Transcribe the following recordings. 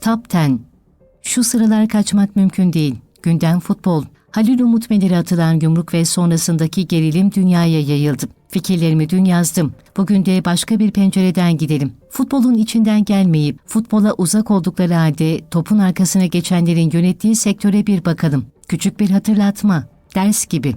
Top 10. Şu sıralar kaçmak mümkün değil. Gündem futbol. Halil Umut Meler'e atılan yumruk ve sonrasındaki gerilim dünyaya yayıldı. Fikirlerimi dün yazdım. Bugün de başka bir pencereden gidelim. Futbolun içinden gelmeyip futbola uzak oldukları halde topun arkasına geçenlerin yönettiği sektöre bir bakalım. Küçük bir hatırlatma. Ders gibi.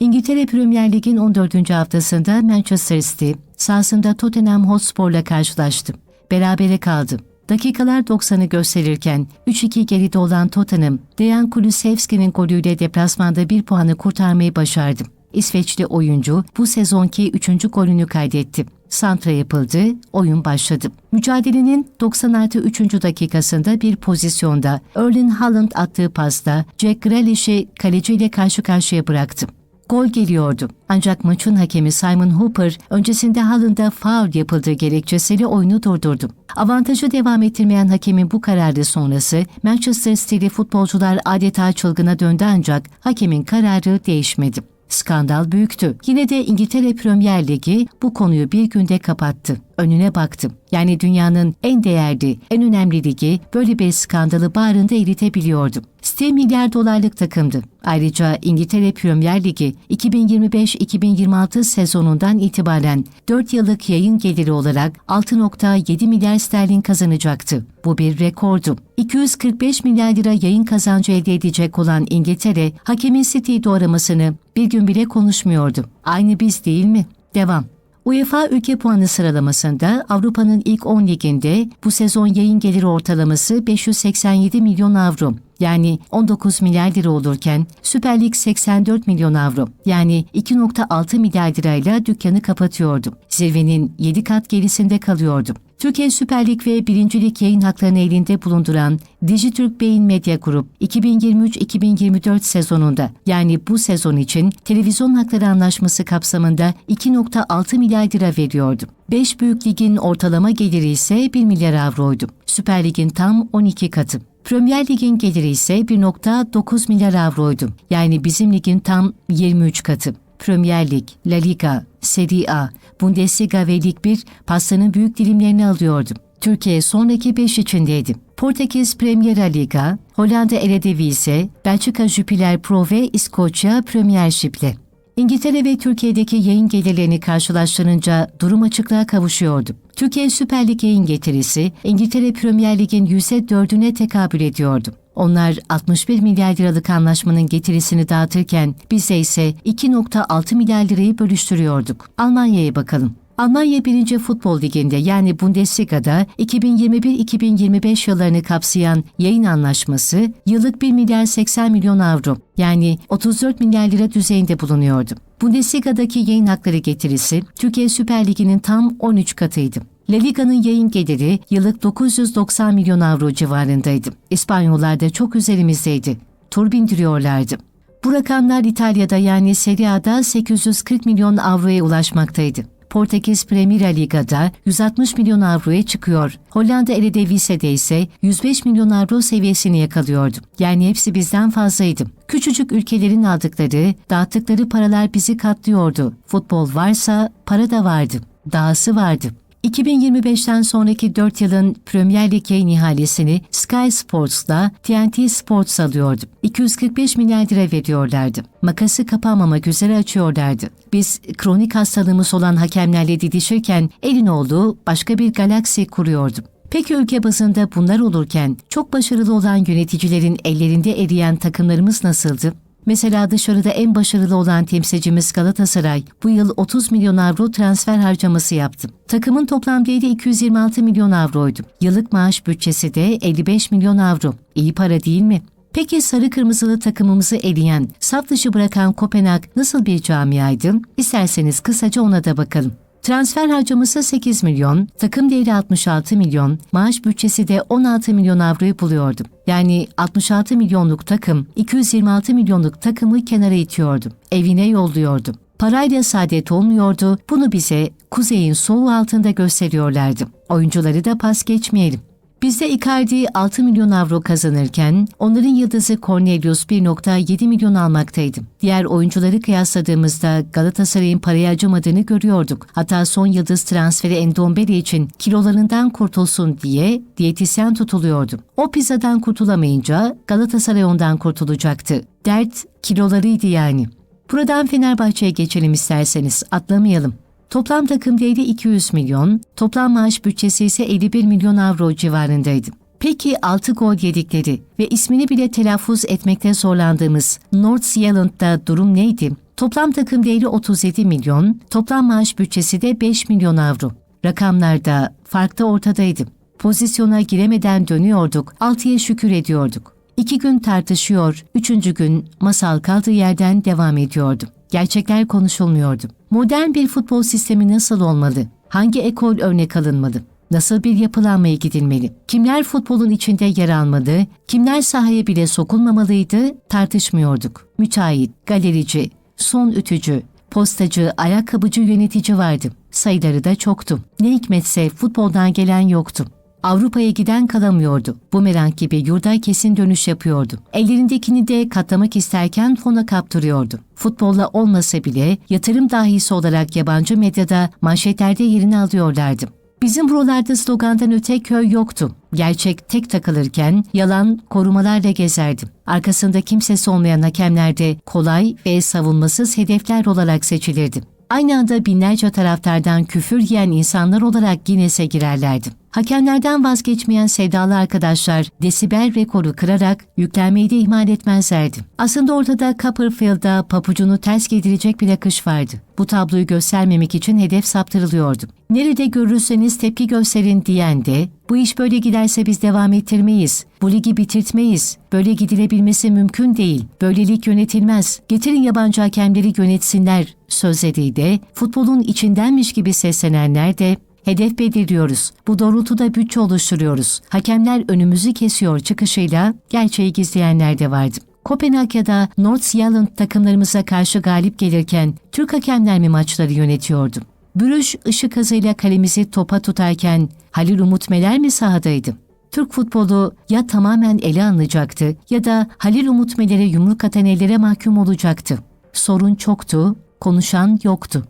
İngiltere Premier Lig'in 14. haftasında Manchester City sahasında Tottenham Hotspur'la karşılaştı. Berabere kaldı. Dakikalar 90'ı gösterirken 3-2 geride olan Tottenham, Dejan Kulusevski'nin golüyle deplasmanda bir puanı kurtarmayı başardı. İsveçli oyuncu bu sezonki 3. golünü kaydetti. Santra yapıldı, oyun başladı. Mücadelenin 90 artı 3. dakikasında bir pozisyonda Erling Haaland attığı pasta Jack Grealish'i kaleciyle karşı karşıya bıraktı. Gol geliyordu. Ancak maçın hakemi Simon Hooper öncesinde Haaland'a faul yapıldığı gerekçesiyle oyunu durdurdu. Avantajı devam ettirmeyen hakemin bu kararı sonrası Manchester City'li futbolcular adeta çılgına döndü ancak hakemin kararı değişmedi. Skandal büyüktü. Yine de İngiltere Premier Ligi bu konuyu bir günde kapattı. Önüne baktı. Yani dünyanın en değerli, en önemli ligi böyle bir skandalı bağrında eritebiliyordu. City milyar dolarlık takımdı. Ayrıca İngiltere Premier Ligi 2025-2026 sezonundan itibaren 4 yıllık yayın geliri olarak 6.7 milyar sterlin kazanacaktı. Bu bir rekordu. 245 milyar lira yayın kazancı elde edecek olan İngiltere, hakemin City'yi doğramasını bir gün bile konuşmuyordu. Aynı biz değil mi? Devam. UEFA ülke puanı sıralamasında Avrupa'nın ilk 10 liginde bu sezon yayın geliri ortalaması 587 milyon avro yani 19 milyar lira olurken Süper Lig 84 milyon avro yani 2.6 milyar lirayla dükkanı kapatıyordu. Zirvenin 7 kat gerisinde kalıyordu. Türkiye Süper Lig ve 1. Lig yayın haklarını elinde bulunduran Dijitürk Beyin Medya Grup 2023-2024 sezonunda yani bu sezon için televizyon hakları anlaşması kapsamında 2.6 milyar lira veriyordu. 5 büyük ligin ortalama geliri ise 1 milyar avroydu. Süper Lig'in tam 12 katı. Premier Lig'in geliri ise 1.9 milyar avroydu. Yani bizim ligin tam 23 katı. Premier Lig, La Liga, Serie A, Bundesliga ve Lig 1 pastanın büyük dilimlerini alıyordu. Türkiye sonraki 5 içindeydi. Portekiz Premier Liga, Hollanda Eredivisie, Belçika Jupiler Pro ve İskoçya Premiership'le. İngiltere ve Türkiye'deki yayın gelirlerini karşılaştırınca durum açıklığa kavuşuyordu. Türkiye Süper Lig yayın getirisi İngiltere Premier Lig'in %4'üne tekabül ediyordu. Onlar 61 milyar liralık anlaşmanın getirisini dağıtırken bize ise 2.6 milyar lirayı bölüştürüyorduk. Almanya'ya bakalım. Almanya 1. Futbol Ligi'nde yani Bundesliga'da 2021-2025 yıllarını kapsayan yayın anlaşması yıllık 1 milyar 80 milyon avro yani 34 milyar lira düzeyinde bulunuyordu. Bundesliga'daki yayın hakları getirisi Türkiye Süper Ligi'nin tam 13 katıydı. La Liga'nın yayın geliri yıllık 990 milyon avro civarındaydı. İspanyollar da çok üzerimizdeydi. Tur bindiriyorlardı. Bu rakamlar İtalya'da yani Serie A'da 840 milyon avroya ulaşmaktaydı. Portekiz Premier Liga'da 160 milyon avroya çıkıyor. Hollanda Eredivisie'de ise 105 milyon avro seviyesini yakalıyordu. Yani hepsi bizden fazlaydı. Küçücük ülkelerin aldıkları, dağıttıkları paralar bizi katlıyordu. Futbol varsa para da vardı. Dahası vardı. 2025'ten sonraki 4 yılın Premier Lig yayın ihalesini Sky Sports'la TNT Sports alıyordu. 245 milyar lira veriyorlardı. Makası kapanmamak üzere açıyorlardı. Biz kronik hastalığımız olan hakemlerle didişirken elin olduğu başka bir galaksi kuruyordu. Peki ülke bazında bunlar olurken çok başarılı olan yöneticilerin ellerinde eriyen takımlarımız nasıldı? Mesela dışarıda en başarılı olan temsilcimiz Galatasaray bu yıl 30 milyon avro transfer harcaması yaptı. Takımın toplam değeri 226 milyon avroydu. Yıllık maaş bütçesi de 55 milyon avro. İyi para değil mi? Peki sarı kırmızılı takımımızı eleyen, saf dışı bırakan Kopenhag nasıl bir camiaydı? İsterseniz kısaca ona da bakalım. Transfer harcaması 8 milyon, takım değeri 66 milyon, maaş bütçesi de 16 milyon avroyu buluyordu. Yani 66 milyonluk takım 226 milyonluk takımı kenara itiyordu. Evine yolluyordu. Parayla saadet olmuyordu, bunu bize kuzeyin soğuğu altında gösteriyorlardı. Oyuncuları da pas geçmeyelim. Bizde Icardi 6 milyon avro kazanırken onların yıldızı Cornelius 1.7 milyon almaktaydı. Diğer oyuncuları kıyasladığımızda Galatasaray'ın paraya acımadığını görüyorduk. Hatta son yıldız transferi Endombele için kilolarından kurtulsun diye diyetisyen tutuluyordu. O pizzadan kurtulamayınca Galatasaray ondan kurtulacaktı. Dert kilolarıydı yani. Buradan Fenerbahçe'ye geçelim isterseniz, atlamayalım. Toplam takım değeri 200 milyon, toplam maaş bütçesi ise 51 milyon avro civarındaydı. Peki 6 gol yedikleri ve ismini bile telaffuz etmekte zorlandığımız North Zealand'da durum neydi? Toplam takım değeri 37 milyon, toplam maaş bütçesi de 5 milyon avro. Rakamlarda fark da ortadaydı. Pozisyona giremeden dönüyorduk, altıya şükür ediyorduk. İki gün tartışıyor, üçüncü gün masal kaldığı yerden devam ediyordu. Gerçekler konuşulmuyordu. Modern bir futbol sistemi nasıl olmalı? Hangi ekol örnek alınmalı? Nasıl bir yapılanmaya gidilmeli? Kimler futbolun içinde yer almalı? Kimler sahaya bile sokulmamalıydı? Tartışmıyorduk. Müteahhit, galerici, son ütücü, postacı, ayakkabıcı yönetici vardı. Sayıları da çoktu. Ne hikmetse futboldan gelen yoktu. Avrupa'ya giden kalamıyordu. Bumerang gibi yurda kesin dönüş yapıyordu. Ellerindekini de katlamak isterken fona kaptırıyordu. Futbolla olmasa bile yatırım dahisi olarak yabancı medyada manşetlerde yerini alıyorlardı. Bizim buralarda slogandan öte köy yoktu. Gerçek tek takılırken yalan korumalarla gezerdi. Arkasında kimsesi olmayan hakemler de kolay ve savunmasız hedefler olarak seçilirdi. Aynı anda binlerce taraftardan küfür yiyen insanlar olarak Guinness'e girerlerdi. Hakemlerden vazgeçmeyen sevdalı arkadaşlar desibel rekoru kırarak yüklenmeyi de ihmal etmezlerdi. Aslında ortada Copperfield'da papucunu ters giydirecek bir akış vardı. Bu tabloyu göstermemek için hedef saptırılıyordu. Nerede görürseniz tepki gösterin diyen de bu iş böyle giderse biz devam ettirmeyiz. Bu ligi bitirtmeyiz. Böyle gidilebilmesi mümkün değil. Böylelik yönetilmez. Getirin yabancı hakemleri yönetsinler sözlediği de futbolun içindenmiş gibi seslenenler de Hedef belirliyoruz. Bu doğrultuda bütçe oluşturuyoruz. Hakemler önümüzü kesiyor çıkışıyla gerçeği gizleyenler de vardı. Kopenhag'da North Zealand takımlarımıza karşı galip gelirken Türk hakemler mi maçları yönetiyordu? Bürüş ışık hızıyla kalemizi topa tutarken Halil Umut Meler mi sahadaydı? Türk futbolu ya tamamen ele alınacaktı ya da Halil Umut Meler'e yumruk atan ellere mahkum olacaktı. Sorun çoktu, konuşan yoktu.